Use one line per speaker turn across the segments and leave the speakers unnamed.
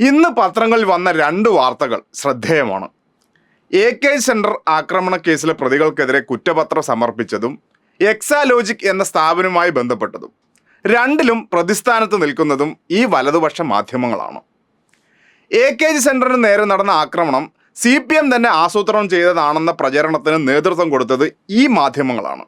ഇന്ന് പത്രങ്ങളിൽ വന്ന രണ്ട് വാർത്തകൾ ശ്രദ്ധേയമാണ്. എ കെ സെന്റർ ആക്രമണ കേസിലെ പ്രതികൾക്കെതിരെ കുറ്റപത്രം സമർപ്പിച്ചതും എക്സാലോജിക് എന്ന സ്ഥാപനവുമായി ബന്ധപ്പെട്ടതും. രണ്ടിലും പ്രതിസ്ഥാനത്ത് നിൽക്കുന്നതും ഈ വലതുപക്ഷ മാധ്യമങ്ങളാണ്. എ കെ ജി സെന്ററിന് നേരെ നടന്ന ആക്രമണം സി പി എം തന്നെ ആസൂത്രണം ചെയ്തതാണെന്ന പ്രചരണത്തിന് നേതൃത്വം കൊടുത്തത് ഈ മാധ്യമങ്ങളാണ്.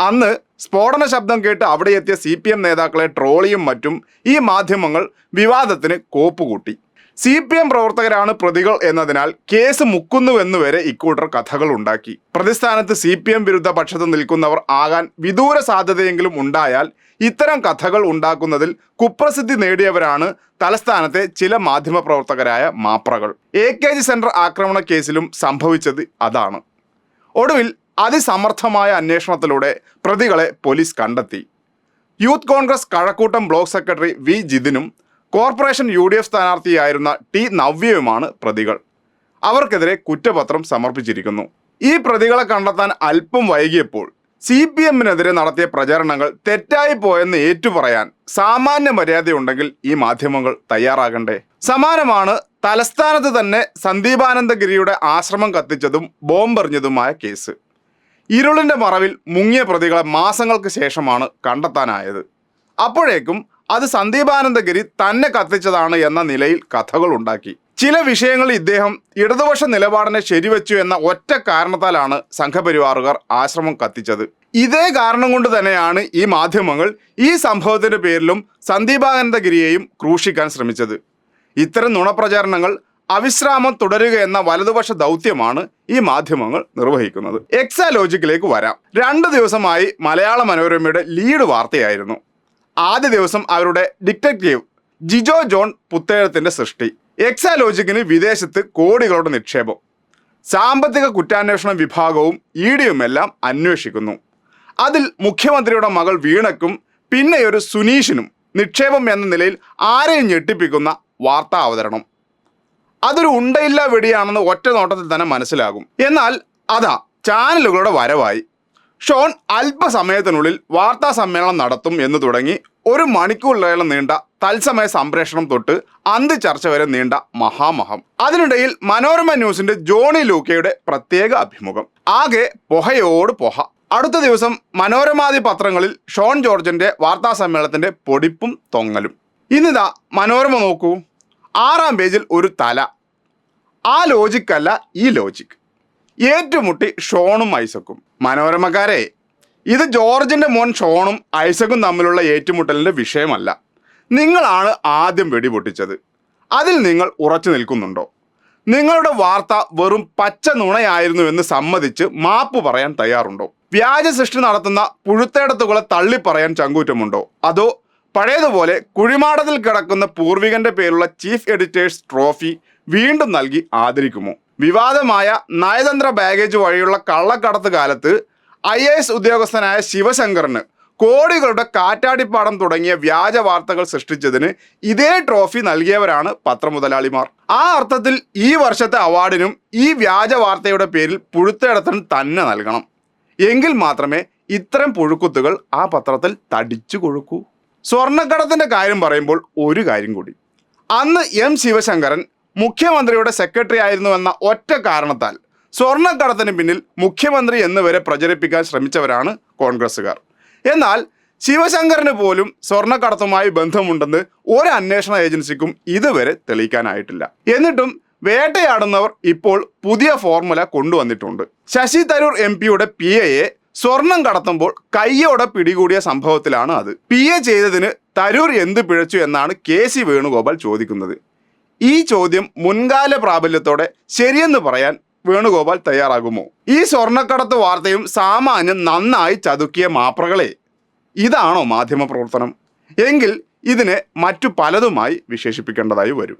അന്ന് സ്ഫോടന ശബ്ദം കേട്ട് അവിടെ എത്തിയ സി പി എം നേതാക്കളെ ട്രോളിയും മറ്റും ഈ മാധ്യമങ്ങൾ വിവാദത്തിന് കോപ്പുകൂട്ടി സി പി എം പ്രവർത്തകരാണ് പ്രതികൾ എന്നതിനാൽ കേസ് മുക്കുന്നുവെന്ന് വരെ ഇക്കൂട്ടർ കഥകൾ ഉണ്ടാക്കി. പ്രതിസ്ഥാനത്ത് സി പി എം വിരുദ്ധ പക്ഷത്ത് നിൽക്കുന്നവർ ആകാൻ വിദൂര സാധ്യതയെങ്കിലും ഉണ്ടായാൽ ഇത്തരം കഥകൾ ഉണ്ടാക്കുന്നതിൽ കുപ്രസിദ്ധി നേടിയവരാണ് തലസ്ഥാനത്തെ ചില മാധ്യമപ്രവർത്തകരായ മാപ്രകൾ. എ കെ ജി സെന്റർ ആക്രമണ കേസിലും സംഭവിച്ചത് അതാണ്. ഒടുവിൽ അതിസമർത്ഥമായ അന്വേഷണത്തിലൂടെ പ്രതികളെ പോലീസ് കണ്ടെത്തി. Youth Congress Kazhakkoottam block secretary V ജിതിനും corporation U D F സ്ഥാനാർത്ഥിയായിരുന്ന ടി നവ്യയുമാണ് പ്രതികൾ. അവർക്കെതിരെ കുറ്റപത്രം സമർപ്പിച്ചിരിക്കുന്നു. ഈ പ്രതികളെ കണ്ടെത്താൻ അല്പം വൈകിയപ്പോൾ സി പി എമ്മിനെതിരെ നടത്തിയ പ്രചരണങ്ങൾ തെറ്റായി പോയെന്ന് ഏറ്റുപറയാൻ സാമാന്യ മര്യാദയുണ്ടെങ്കിൽ ഈ മാധ്യമങ്ങൾ തയ്യാറാകണ്ടേ? സമാനമാണ് തലസ്ഥാനത്ത് തന്നെ സന്ദീപാനന്ദഗിരിയുടെ ആശ്രമം കത്തിച്ചതും ബോംബെറിഞ്ഞതുമായ കേസ്. ഇരുളിന്റെ മറവിൽ മുങ്ങിയ പ്രതികളെ മാസങ്ങൾക്ക് ശേഷമാണ് കണ്ടെത്താനായത്. അപ്പോഴേക്കും അത് സന്ദീപാനന്ദഗിരി തന്നെ കത്തിച്ചതാണ് എന്ന നിലയിൽ കഥകൾ ഉണ്ടാക്കി. ചില വിഷയങ്ങളിൽ ഇദ്ദേഹം ഇടതുപക്ഷ നിലപാടിനെ ശരിവെച്ചു എന്ന ഒറ്റ കാരണത്താലാണ് സംഘപരിവാറുകാർ ആശ്രമം കത്തിച്ചത്. ഇതേ കാരണം കൊണ്ട് തന്നെയാണ് ഈ മാധ്യമങ്ങൾ ഈ സംഭവത്തിന്റെ പേരിലും സന്ദീപാനന്ദഗിരിയെയും ക്രൂശിക്കാൻ ശ്രമിച്ചത്. ഇത്തരം നുണപ്രചാരണങ്ങൾ അവിശ്രാമം തുടരുക എന്ന വലതുപക്ഷ ദൗത്യമാണ് ഈ മാധ്യമങ്ങൾ നിർവഹിക്കുന്നത്. എക്സാലോജിക്കിലേക്ക് വരാം. രണ്ട് ദിവസമായി മലയാള മനോരമയുടെ ലീഡ് വാർത്തയായിരുന്നു. ആദ്യ ദിവസം അവരുടെ ഡിറ്റക്റ്റീവ് ജിജോ ജോൺ പുത്തേഴത്തിന്റെ സൃഷ്ടി. എക്സാലോജിക്കിന് വിദേശത്ത് കോടികളുടെ നിക്ഷേപം. സാമ്പത്തിക കുറ്റാന്വേഷണ വിഭാഗവും ഇ ഡിയുമെല്ലാം അന്വേഷിക്കുന്നു. അതിൽ മുഖ്യമന്ത്രിയുടെ മകൾ വീണക്കും പിന്നെ ഒരു സുനീഷിനും നിക്ഷേപം എന്ന നിലയിൽ ആരെയും ഞെട്ടിപ്പിക്കുന്ന വാർത്താ അവതരണം അതൊരു ഉണ്ടയില്ല വെടിയാണെന്ന് ഒറ്റ നോട്ടത്തിൽ തന്നെ മനസ്സിലാകും. എന്നാൽ അതാ ചാനലുകളുടെ വരവായി. ഷോൺ അല്പസമയത്തിനുള്ളിൽ വാർത്താ സമ്മേളനം നടത്തും എന്ന് തുടങ്ങി ഒരു മണിക്കൂറിലേറെ നീണ്ട തത്സമയ സംപ്രേഷണം തൊട്ട് അന്ത് ചർച്ച വരെ നീണ്ട മഹാമഹം. അതിനിടയിൽ മനോരമ ന്യൂസിന്റെ ജോണി ലൂക്കയുടെ പ്രത്യേക അഭിമുഖം. ആകെ പൊഹയോട് പൊഹ. അടുത്ത ദിവസം മനോരമാദി പത്രങ്ങളിൽ ഷോൺ ജോർജിന്റെ വാർത്താ സമ്മേളനത്തിന്റെ പൊടിപ്പും തൊങ്ങലും. ഇന്നിതാ മനോരമ നോക്കൂ. ആറാം പേജിൽ ഒരു തല. ആ ലോജിക്കല്ല ഈ ലോജിക് ഏറ്റുമുട്ടി ഷോണും ഐസക്കും. മനോരമക്കാരെ ഇത് ജോർജിന്റെ മോൻ ഷോണും ഐസക്കും തമ്മിലുള്ള ഏറ്റുമുട്ടലിന്റെ വിഷയമല്ല. നിങ്ങളാണ് ആദ്യം വെടിപൊട്ടിച്ചത്. അതിൽ നിങ്ങൾ ഉറച്ചു നിൽക്കുന്നുണ്ടോ? നിങ്ങളുടെ വാർത്ത വെറും പച്ച നുണയായിരുന്നു എന്ന് സമ്മതിച്ച് മാപ്പ് പറയാൻ തയ്യാറുണ്ടോ? വ്യാജ സൃഷ്ടി നടത്തുന്ന പുഴുത്തേടത്തുകളെ തള്ളിപ്പറയാൻ ചങ്കൂറ്റമുണ്ടോ? അതോ പഴയതുപോലെ കുഴിമാടത്തിൽ കിടക്കുന്ന പൂർവികന്റെ പേരുള്ള ചീഫ് എഡിറ്റേഴ്സ് ട്രോഫി വീണ്ടും നൽകി ആദരിക്കുമോ? വിവാദമായ നയതന്ത്ര ബാഗേജ് വഴിയുള്ള കള്ളക്കടത്ത് കാലത്ത് ഐ എ എസ് ഉദ്യോഗസ്ഥനായ ശിവശങ്കറിന് കോടികളുടെ കാറ്റാടിപ്പാടം തുടങ്ങിയ വ്യാജ വാർത്തകൾ സൃഷ്ടിച്ചതിന് ഇതേ ട്രോഫി നൽകിയവരാണ് പത്രമുതലാളിമാർ. ആ അർത്ഥത്തിൽ ഈ വർഷത്തെ അവാർഡിനും ഈ വ്യാജ വാർത്തയുടെ പേരിൽ പുഴുത്തേടത്തിന് തന്നെ നൽകണം. എങ്കിൽ മാത്രമേ ഇത്തരം പുഴുക്കുത്തുകൾ ആ പത്രത്തിൽ തടിച്ചു കൊഴുക്കൂ. സ്വർണക്കടത്തിന്റെ കാര്യം പറയുമ്പോൾ ഒരു കാര്യം കൂടി. അന്ന് എം ശിവശങ്കരൻ മുഖ്യമന്ത്രിയുടെ സെക്രട്ടറി ആയിരുന്നുവെന്ന ഒറ്റ കാരണത്താൽ സ്വർണക്കടത്തിന് പിന്നിൽ മുഖ്യമന്ത്രി എന്ന് വരെ പ്രചരിപ്പിക്കാൻ ശ്രമിച്ചവരാണ് കോൺഗ്രസ്സുകാർ. എന്നാൽ ശിവശങ്കറിന് പോലും സ്വർണക്കടത്തുമായി ബന്ധമുണ്ടെന്ന് ഒരു അന്വേഷണ ഏജൻസിക്കും ഇതുവരെ തെളിയിക്കാനായിട്ടില്ല. എന്നിട്ടും വേട്ടയാടുന്നവർ ഇപ്പോൾ പുതിയ ഫോർമുല കൊണ്ടുവന്നിട്ടുണ്ട്. ശശി തരൂർ എം പിയുടെ പി എയെ സ്വർണം കടത്തുമ്പോൾ കയ്യോടെ പിടികൂടിയ സംഭവത്തിലാണ് അത്. പി എ ചെയ്തതിന് തരൂർ എന്ത് പിഴച്ചു എന്നാണ് കെ സി വേണുഗോപാൽ ചോദിക്കുന്നത്. ഈ ചോദ്യം മുൻകാല പ്രാബല്യത്തോടെ ശരിയെന്ന് പറയാൻ വേണുഗോപാൽ തയ്യാറാകുമോ? ഈ സ്വർണക്കടത്ത് വാർത്തയും സാമാന്യം നന്നായി ചതുക്കിയ മാപ്രകളെ. ഇതാണോ മാധ്യമ പ്രവർത്തനം എങ്കിൽ ഇതിനെ മറ്റു പലതുമായി വിശേഷിപ്പിക്കേണ്ടതായി വരും.